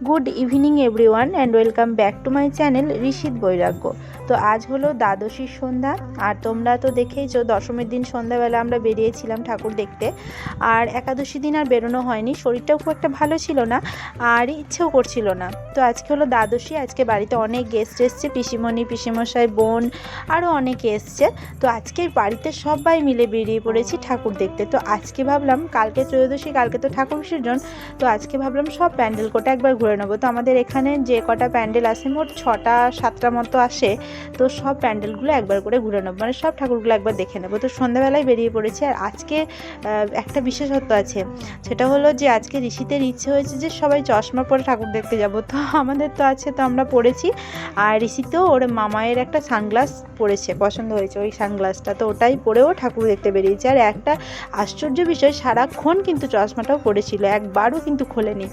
Good evening everyone and welcome back to my channel Rishit Bairagya তো আজ হলো দ্বাদশীর সন্ধ্যা। আর তোমরা তো দেখেইছো, দশমীর দিন সন্ধ্যাবেলা আমরা বেরিয়েছিলাম ঠাকুর দেখতে। আর একাদশী দিন আর বেরোনো হয়নি, শরীরটাও খুব একটা ভালো ছিল না, আর ইচ্ছেও করছিল না। তো আজকে হলো দ্বাদশী, আজকে বাড়িতে অনেক গেস্ট এসছে, পিসিমণি, পিসিমশাই, বোন আরও অনেকে এসছে। তো আজকে বাড়িতে সবাই মিলে বেরিয়ে পড়েছি ঠাকুর দেখতে। তো আজকে ভাবলাম, কালকে ত্রয়োদশী, কালকে তো ঠাকুর বিসর্জন, তো আজকে ভাবলাম সব প্যান্ডেল কোটা একবার ঘুরে নেব। তো আমাদের এখানে যে কটা প্যান্ডেল আসে মোট ছটা, সাতটা মতো আসে। তো সব প্যান্ডেলগুলো একবার করে ঘুরে নেব। মানে সব ঠাকুরগুলো একবার দেখে নেব। তো সন্ধ্যাবেলায় বেরিয়ে পড়েছি আর আজকে একটা বিশেষত্ব আছে। সেটা হলো যে আজকে ঋষিতের ইচ্ছে হয়েছে যে সবাই চশমা পরে ঠাকুর দেখতে যাব। তো আমাদের তো আছে, তো আমরা পড়েছি। আর ঋষিতেও ওর মামায়ের একটা সানগ্লাস পরেছে, পছন্দ হয়েছে ওই সানগ্লাসটা। তো ওটাই পরেও ঠাকুর দেখতে বেরিয়েছে। আর একটা আশ্চর্য বিষয়, সারাক্ষণ কিন্তু চশমাটাও পড়েছিল, একবারও কিন্তু খোলেনি।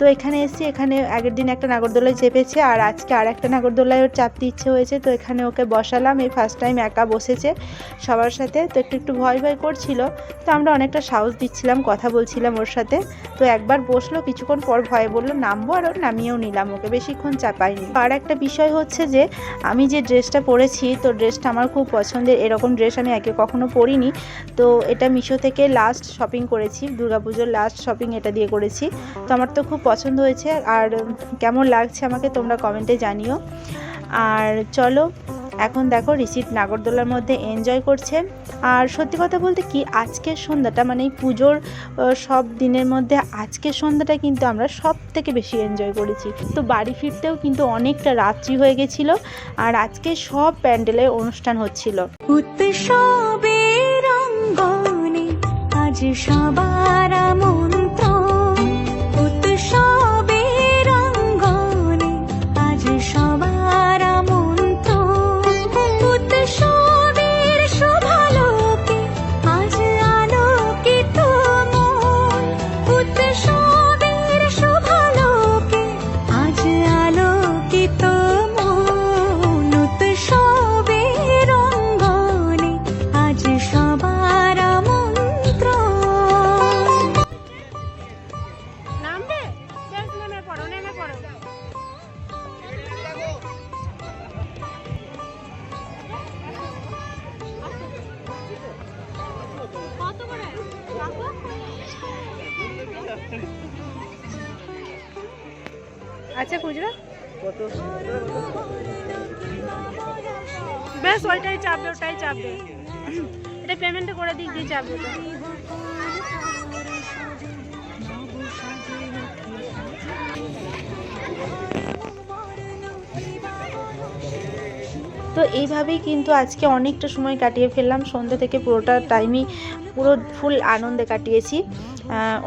তো এখানে এসে এখানে আগের দিন একটা নাগরদোলায় চেপেছে আর আজকে আর একটা নাগরদোলায় ওর চাপতে ইচ্ছে হয়েছে, তো এখানে ওকে বসালাম। এই ফার্স্ট টাইম একা বসেছে সবার সাথে, তো একটু একটু ভয় ভয় করছিল। তো আমরা অনেকটা সাহস দিচ্ছিলাম, কথা বলছিলাম ওর সাথে। তো একবার বসল, কিছুক্ষণ পর ভয়ে বলল, নামবো? আর নামিয়েও নিলাম, ওকে বেশিক্ষণ চাপাইনি। আর একটা বিষয় হচ্ছে যে, আমি যে ড্রেসটা পরেছি, তো ড্রেসটা আমার খুব পছন্দের, এরকম ড্রেস আমি একে কখনো পরিনি। তো এটা মিশো থেকে লাস্ট শপিং করেছি, দুর্গাপুজোর লাস্ট শপিং এটা দিয়ে করেছি। তো আমার তো খুব পছন্দ হয়েছে আর কেমন লাগছে আমাকে তোমরা কমেন্টে জানিও। আর চলো, এখন দেখো রিসিট নাগরদোলার মধ্যে এনজয় করছে। আর সত্যি কথা বলতে কি, আজকের সন্ধ্যাটা মানে এই পুজোর সব দিনের মধ্যে আজকের সন্ধ্যাটা কিন্তু আমরা সব থেকে বেশি এনজয় করেছি। তো বাড়ি ফিরতেও কিন্তু অনেকটা রাত্রি হয়ে গেছিল আর আজকে সব প্যান্ডেলে অনুষ্ঠান হচ্ছিল। সবার মন্ত্র আচ্ছা খুচরা? বেশ ওইটাই চাপবে ওটাই চাপবে। এটা পেমেন্ট করে দিক দিয়ে চাপবে তো। এইভাবেই কিন্তু আজকে অনেকটা সময় কাটিয়ে ফেললাম। সন্ধ্যা থেকে পুরোটা টাইমই পুরো ফুল আনন্দে কাটিয়েছি।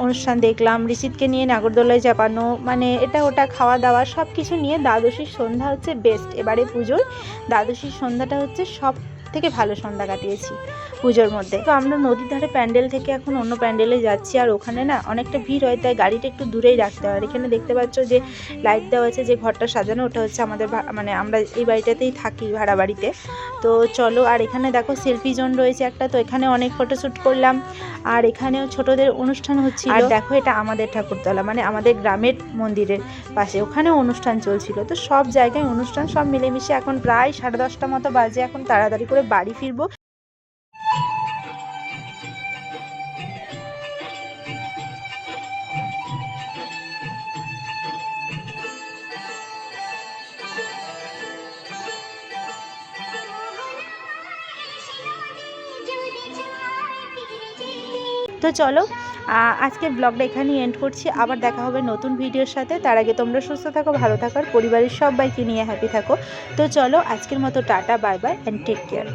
অনুষ্ঠান দেখলাম, ঋষিতকে নিয়ে নাগরদোলায় চাপানো মানে এটা ওটা খাওয়া দাওয়া সব কিছু নিয়ে দ্বাদশীর সন্ধ্যা হচ্ছে বেস্ট এবারে পুজোর দ্বাদশীর সন্ধ্যাটা হচ্ছে সব থেকে ভালো সন্ধ্যা কাটিয়েছি পুজোর মধ্যে। তো আমরা নদীর ধারে প্যান্ডেল থেকে এখন অন্য প্যান্ডেলে যাচ্ছি আর ওখানে না অনেকটা ভিড় হয়, তাই গাড়িটা একটু দূরেই রাখতে হয়। আর এখানে দেখতে পাচ্ছ যে লাইট দেওয়া আছে, যে ঘরটা সাজানো, ওটা হচ্ছে আমাদের মানে আমরা এই বাড়িটাতেই থাকি ভাড়া বাড়িতে। তো চলো, আর এখানে দেখো সেলফি জোন রয়েছে একটা, তো এখানে অনেক ফটোশ্যুট করলাম। আর এখানেও ছোটদের অনুষ্ঠান হচ্ছে আর দেখো এটা আমাদের ঠাকুরতলা মানে আমাদের গ্রামের মন্দিরের পাশে। ওখানেও অনুষ্ঠান চলছিল। তো সব জায়গায় অনুষ্ঠান, সব মিলেমিশে এখন প্রায় সাড়ে দশটা মতো বাজে, এখন তাড়াতাড়ি করে বাড়ি ফিরবো। তো চলো আজকের ব্লগটা এখানেই এন্ড করছি। আবার দেখা হবে নতুন ভিডিওর সাথে। তার আগে তোমরা সুস্থ থাকো, ভালো থাকো, আর পরিবারের সবাইকে নিয়ে হ্যাপি থাকো। তো চলো, আজকের মতো tata bye bye and take care